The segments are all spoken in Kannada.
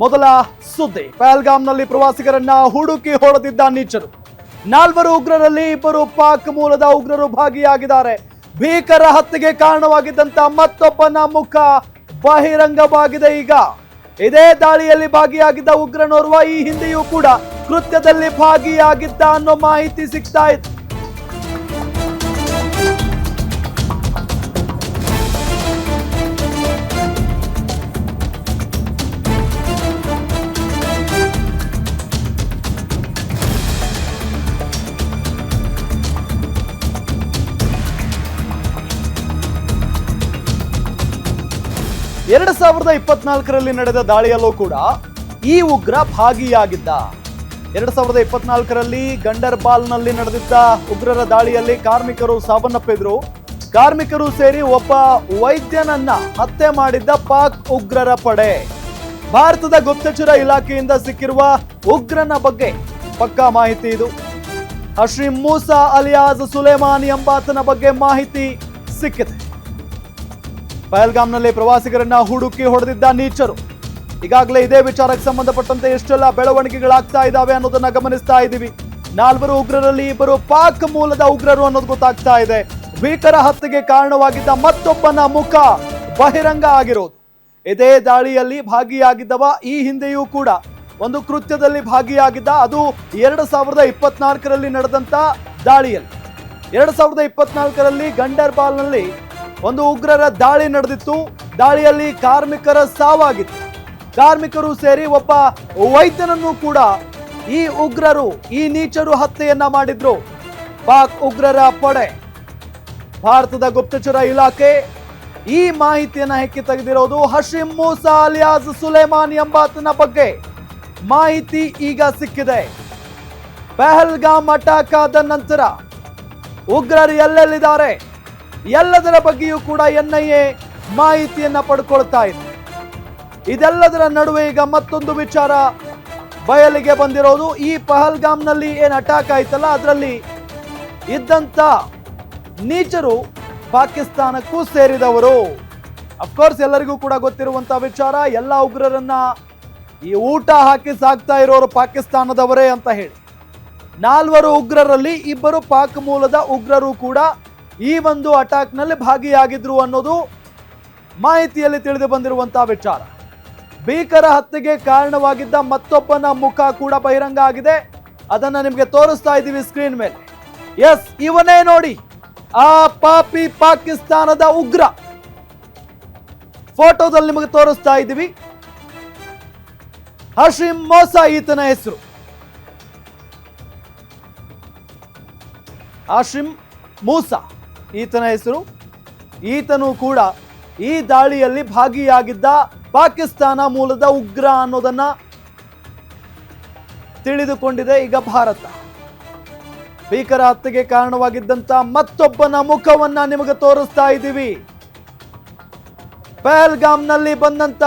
ಮೊದಲ ಸುದ್ದಿ. ಪಹಲ್ಗಾಮ್ನಲ್ಲಿ ಪ್ರವಾಸಿಗರನ್ನ ಹುಡುಕಿ ಹೊಡೆದಿದ್ದ ನೀಚರು. ನಾಲ್ವರು ಉಗ್ರರಲ್ಲಿ ಇಬ್ಬರು ಪಾಕ್ ಮೂಲದ ಉಗ್ರರು ಭಾಗಿಯಾಗಿದ್ದಾರೆ. ಭೀಕರ ಹತ್ಯೆಗೆ ಕಾರಣವಾಗಿದ್ದಂತ ಮತ್ತೊಬ್ಬನ ಮುಖ ಬಹಿರಂಗವಾಗಿದೆ ಈಗ. ಇದೇ ದಾಳಿಯಲ್ಲಿ ಭಾಗಿಯಾಗಿದ್ದ ಉಗ್ರನೋರ್ವ ಈ ಹಿಂದೆಯೂ ಕೂಡ ಕೃತ್ಯದಲ್ಲಿ ಭಾಗಿಯಾಗಿದ್ದ ಅನ್ನೋ ಮಾಹಿತಿ ಸಿಗ್ತಾ ಇತ್ತು. ಎರಡು ಸಾವಿರದ ಇಪ್ಪತ್ನಾಲ್ಕರಲ್ಲಿ ನಡೆದ ದಾಳಿಯಲ್ಲೂ ಕೂಡ ಈ ಉಗ್ರ ಭಾಗಿಯಾಗಿದ್ದ. ಎರಡು ಸಾವಿರದ ಇಪ್ಪತ್ನಾಲ್ಕರಲ್ಲಿ ಗಂಡರ್ಬಾಲ್ನಲ್ಲಿ ನಡೆದಿದ್ದ ಉಗ್ರರ ದಾಳಿಯಲ್ಲಿ ಕಾರ್ಮಿಕರು ಸಾವನ್ನಪ್ಪಿದ್ರು. ಕಾರ್ಮಿಕರು ಸೇರಿ ಒಬ್ಬ ವೈದ್ಯನನ್ನ ಹತ್ಯೆ ಮಾಡಿದ್ದ ಪಾಕ್ ಉಗ್ರರ ಪಡೆ. ಭಾರತದ ಗುಪ್ತಚರ ಇಲಾಖೆಯಿಂದ ಸಿಕ್ಕಿರುವ ಉಗ್ರನ ಬಗ್ಗೆ ಪಕ್ಕಾ ಮಾಹಿತಿ ಇದು. ಅಶ್ರೀ ಮೂಸಾ ಅಲಿಯಾಜ್ ಸುಲೇಮಾನ್ ಎಂಬಾತನ ಬಗ್ಗೆ ಮಾಹಿತಿ ಸಿಕ್ಕಿದೆ. ಪಹಲ್ಗಾಮ್ನಲ್ಲಿ ಪ್ರವಾಸಿಗರನ್ನ ಹುಡುಕಿ ಹೊಡೆದಿದ್ದ ನೀಚರು. ಈಗಾಗಲೇ ಇದೇ ವಿಚಾರಕ್ಕೆ ಸಂಬಂಧಪಟ್ಟಂತೆ ಎಷ್ಟೆಲ್ಲ ಬೆಳವಣಿಗೆಗಳಾಗ್ತಾ ಇದಾವೆ ಅನ್ನೋದನ್ನ ಗಮನಿಸ್ತಾ ಇದ್ದೀವಿ. ನಾಲ್ವರು ಉಗ್ರರಲ್ಲಿ ಇಬ್ಬರು ಪಾಕ್ ಮೂಲದ ಉಗ್ರರು ಅನ್ನೋದು ಗೊತ್ತಾಗ್ತಾ ಇದೆ. ಭೀಕರ ಹತ್ಯೆಗೆ ಕಾರಣವಾಗಿದ್ದ ಮತ್ತೊಬ್ಬನ ಮುಖ ಬಹಿರಂಗ ಆಗಿರೋದು. ಇದೇ ದಾಳಿಯಲ್ಲಿ ಭಾಗಿಯಾಗಿದ್ದವ ಈ ಹಿಂದೆಯೂ ಕೂಡ. ಒಂದು ಕೃತ್ಯದಲ್ಲಿ ಭಾಗಿಯಾಗಿದ್ದ ಅದು ಎರಡು ಸಾವಿರದ ಇಪ್ಪತ್ನಾಲ್ಕರಲ್ಲಿ ನಡೆದಂತ ದಾಳಿಯಲ್ಲಿ. ಎರಡು ಸಾವಿರದ ಇಪ್ಪತ್ನಾಲ್ಕರಲ್ಲಿ ಗಂಡರ್ಬಾಲ್ನಲ್ಲಿ ಒಂದು ಉಗ್ರರ ದಾಳಿ ನಡೆದಿತ್ತು. ದಾಳಿಯಲ್ಲಿ ಕಾರ್ಮಿಕರ ಸಾವಾಗಿತ್ತು. ಕಾರ್ಮಿಕರು ಸೇರಿ ಒಬ್ಬ ವೈದ್ಯನನ್ನು ಕೂಡ ಈ ಉಗ್ರರು, ಈ ನೀಚರು ಹತ್ಯೆಯನ್ನ ಮಾಡಿದ್ರು. ಪಾಕ್ ಉಗ್ರರ ಪಡೆ. ಭಾರತದ ಗುಪ್ತಚರ ಇಲಾಖೆ ಈ ಮಾಹಿತಿಯನ್ನ ಹೆಕ್ಕಿ ತೆಗೆದಿರೋದು ಹಶಿಂ ಮೂಸಾ ಅಲಿಯಾಸ್ ಸುಲೇಮಾನ್ ಎಂಬಾತನ ಬಗ್ಗೆ ಮಾಹಿತಿ ಈಗ ಸಿಕ್ಕಿದೆ. ಪೆಹಲ್ಗಾಮ್ ಅಟ್ಯಾಕ್ ಆದ ನಂತರ ಉಗ್ರರು ಎಲ್ಲೆಲ್ಲಿದ್ದಾರೆ? ಎಲ್ಲದರ ಬಗ್ಗೆಯೂ ಕೂಡ ಎನ್ಐಎ ಮಾಹಿತಿಯನ್ನು ಪಡ್ಕೊಳ್ತಾ ಇದೆ. ಇದೆಲ್ಲದರ ನಡುವೆ ಈಗ ಮತ್ತೊಂದು ವಿಚಾರ ಬಯಲಿಗೆ ಬಂದಿರೋದು. ಈ ಪಹಲ್ಗಾಮ್ನಲ್ಲಿ ಏನು ಅಟ್ಯಾಕ್ ಆಯ್ತಲ್ಲ, ಅದರಲ್ಲಿ ಇದ್ದಂತ ನೀಚರು ಪಾಕಿಸ್ತಾನಕ್ಕೂ ಸೇರಿದವರು. ಅಫ್ಕೋರ್ಸ್ ಎಲ್ಲರಿಗೂ ಕೂಡ ಗೊತ್ತಿರುವಂಥ ವಿಚಾರ, ಎಲ್ಲ ಉಗ್ರರನ್ನ ಈ ಊಟ ಹಾಕಿ ಸಾಕ್ತಾ ಇರೋರು ಪಾಕಿಸ್ತಾನದವರೇ ಅಂತ ಹೇಳಿ. ನಾಲ್ವರು ಉಗ್ರರಲ್ಲಿ ಇಬ್ಬರು ಪಾಕ್ ಮೂಲದ ಉಗ್ರರು ಕೂಡ ಈ ಒಂದು ಅಟ್ಯಾಕ್ನಲ್ಲಿ ಭಾಗಿಯಾಗಿದ್ರು ಅನ್ನೋದು ಮಾಹಿತಿಯಲ್ಲಿ ತಿಳಿದು ಬಂದಿರುವಂತಹ ವಿಚಾರ. ಭೀಕರ ಹತ್ಯೆಗೆ ಕಾರಣವಾಗಿದ್ದ ಮತ್ತೊಬ್ಬನ ಮುಖ ಕೂಡ ಬಹಿರಂಗ ಆಗಿದೆ. ಅದನ್ನ ನಿಮಗೆ ತೋರಿಸ್ತಾ ಇದ್ದೀವಿ ಸ್ಕ್ರೀನ್ ಮೇಲೆ. ಎಸ್ ಇವನೇ ನೋಡಿ. ಆ ಪಾಪಿ ಪಾಕಿಸ್ತಾನದ ಉಗ್ರ. ಫೋಟೋದಲ್ಲಿ ನಿಮಗೆ ತೋರಿಸ್ತಾ ಇದ್ದೀವಿ. ಹಶಿಂ ಮೋಸ ಈತನ ಹೆಸರು. ಹಾಶಿಂ ಮೂಸಾ. ಈತನ ಹೆಸರು, ಈತನು ಕೂಡ ಈ ದಾಳಿಯಲ್ಲಿ ಭಾಗಿಯಾಗಿದ್ದ ಪಾಕಿಸ್ತಾನ ಮೂಲದ ಉಗ್ರ ಅನ್ನೋದನ್ನ ತಿಳಿದುಕೊಂಡಿದೆ ಈಗ ಭಾರತ. ಭೀಕರ ಹತ್ಯೆಗೆ ಕಾರಣವಾಗಿದ್ದಂತ ಮತ್ತೊಬ್ಬನ ಮುಖವನ್ನ ನಿಮಗೆ ತೋರಿಸ್ತಾ ಇದ್ದೀವಿ. ಪಹಲ್ಗಾಮ್ನಲ್ಲಿ ಬಂದಂತ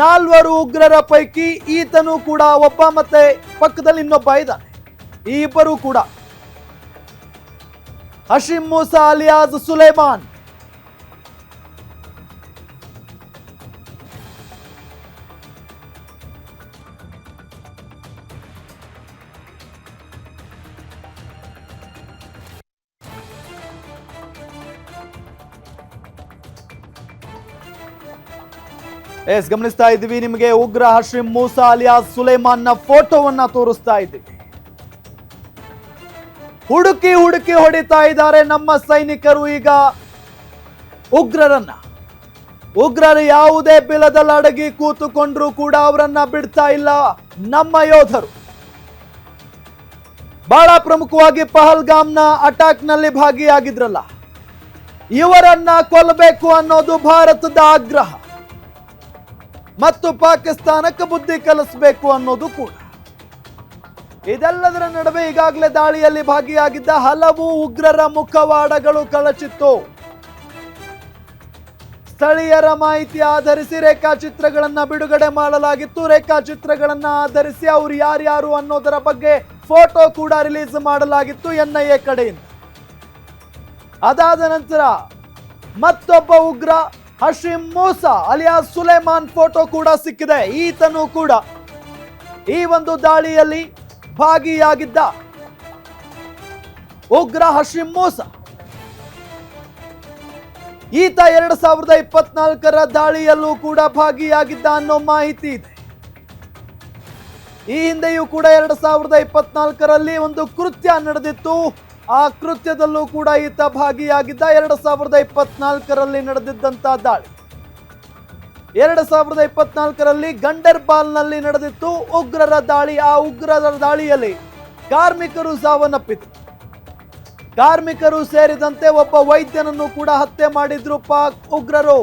ನಾಲ್ವರು ಉಗ್ರರ ಪೈಕಿ ಈತನು ಕೂಡ ಒಬ್ಬ ಮತ್ತೆ ಪಕ್ಕದಲ್ಲಿ ಇನ್ನೊಬ್ಬ ಇದ್ದಾನೆ. ಈ ಇಬ್ಬರು ಕೂಡ ಹಶಿಂ ಮೂಸಾ ಅಲಿಯಾಜ್ ಸುಲೇಮಾನ್. ಎಸ್, ಗಮನಿಸ್ತಾ ಇದ್ದೀವಿ, ನಿಮಗೆ ಉಗ್ರ ಹಶ್ರಿಂ ಮೂಸಾ ಅಲಿಯಾಸ್ ಸುಲೇಮಾನ್ನ ಫೋಟೋವನ್ನ ತೋರಿಸ್ತಾ ಇದ್ದೀವಿ. ಹುಡುಕಿ ಹುಡುಕಿ ಹೊಡಿತಾ ಇದ್ದಾರೆ ನಮ್ಮ ಸೈನಿಕರು ಈಗ. ಉಗ್ರರನ್ನ. ಉಗ್ರರು ಯಾವುದೇ ಬಿಲದಲ್ಲಿ ಅಡಗಿ ಕೂತುಕೊಂಡ್ರು ಕೂಡ ಅವರನ್ನ ಬಿಡ್ತಾ ಇಲ್ಲ ನಮ್ಮ ಯೋಧರು. ಬಹಳ ಪ್ರಮುಖವಾಗಿ ಪಹಲ್ಗಾಮ್ನ ಅಟ್ಯಾಕ್ನಲ್ಲಿ ಭಾಗಿಯಾಗಿದ್ರಲ್ಲ. ಇವರನ್ನ ಕೊಲ್ಲಬೇಕು ಅನ್ನೋದು ಭಾರತದ ಆಗ್ರಹ. ಮತ್ತು ಪಾಕಿಸ್ತಾನಕ್ಕೆ ಬುದ್ಧಿ ಕಲಿಸಬೇಕು ಅನ್ನೋದು ಕೂಡ. ಇದೆಲ್ಲದರ ನಡುವೆ ಈಗಾಗಲೇ ದಾಳಿಯಲ್ಲಿ ಭಾಗಿಯಾಗಿದ್ದ ಹಲವು ಉಗ್ರರ ಮುಖವಾಡಗಳು ಕಳಚಿತ್ತು. ಸ್ಥಳೀಯರ ಮಾಹಿತಿ ಆಧರಿಸಿ ರೇಖಾಚಿತ್ರಗಳನ್ನು ಬಿಡುಗಡೆ ಮಾಡಲಾಗಿತ್ತು. ರೇಖಾಚಿತ್ರಗಳನ್ನ ಆಧರಿಸಿ ಅವರು ಯಾರ್ಯಾರು ಅನ್ನೋದರ ಬಗ್ಗೆ ಫೋಟೋ ಕೂಡ ರಿಲೀಸ್ ಮಾಡಲಾಗಿತ್ತು ಎನ್ಐಎ ಕಡೆಯಿಂದ. ಅದಾದ ನಂತರ ಮತ್ತೊಬ್ಬ ಉಗ್ರ Hashim Musa alias Soleimani photo ಕೂಡ ಸಿಕ್ಕಿದೆ. ಈತನು ಕೂಡ ಈ ಒಂದು ದಾಳಿಯಲ್ಲಿ ಭಾಗಿಯಾಗಿದ್ದ ಉಗ್ರ ಹಶಿಂ ಮೂಸಾ. ಈತ ಎರಡ್ ಸಾವಿರದ ಇಪ್ಪತ್ನಾಲ್ಕರ ದಾಳಿಯಲ್ಲೂ ಕೂಡ ಭಾಗಿಯಾಗಿದ್ದ ಅನ್ನೋ ಮಾಹಿತಿ ಇದೆ. ಈ ಹಿಂದೆಯೂ ಕೂಡ ಎರಡ್ ಸಾವಿರದ ಇಪ್ಪತ್ನಾಲ್ಕರಲ್ಲಿ ಒಂದು ಕೃತ್ಯ ನಡೆದಿತ್ತು. ಆ ಕೃತ್ಯದಲ್ಲೂ ಕೂಡ ಈತ ಭಾಗಿಯಾಗಿದ್ದ ಎರಡ್ ಸಾವಿರದ ಇಪ್ಪತ್ನಾಲ್ಕರಲ್ಲಿ ನಡೆದಿದ್ದಂತ ದಾಳಿ. ಎರಡ್ ಸಾವಿರದ ಇಪ್ಪತ್ನಾಲ್ಕರಲ್ಲಿ ಗಂಡರ್ಬಾಲ್ನಲ್ಲಿ ನಡೆದಿತ್ತು ಉಗ್ರರ ದಾಳಿ. ಆ ಉಗ್ರರ ದಾಳಿಯಲ್ಲಿ ಕಾರ್ಮಿಕರು ಸಾವನ್ನಪ್ಪಿತು. ಕಾರ್ಮಿಕರು ಸೇರಿದಂತೆ ಒಬ್ಬ ವೈದ್ಯನನ್ನು ಕೂಡ ಹತ್ಯೆ ಮಾಡಿದ್ರು ಪಾಕ್ ಉಗ್ರರು.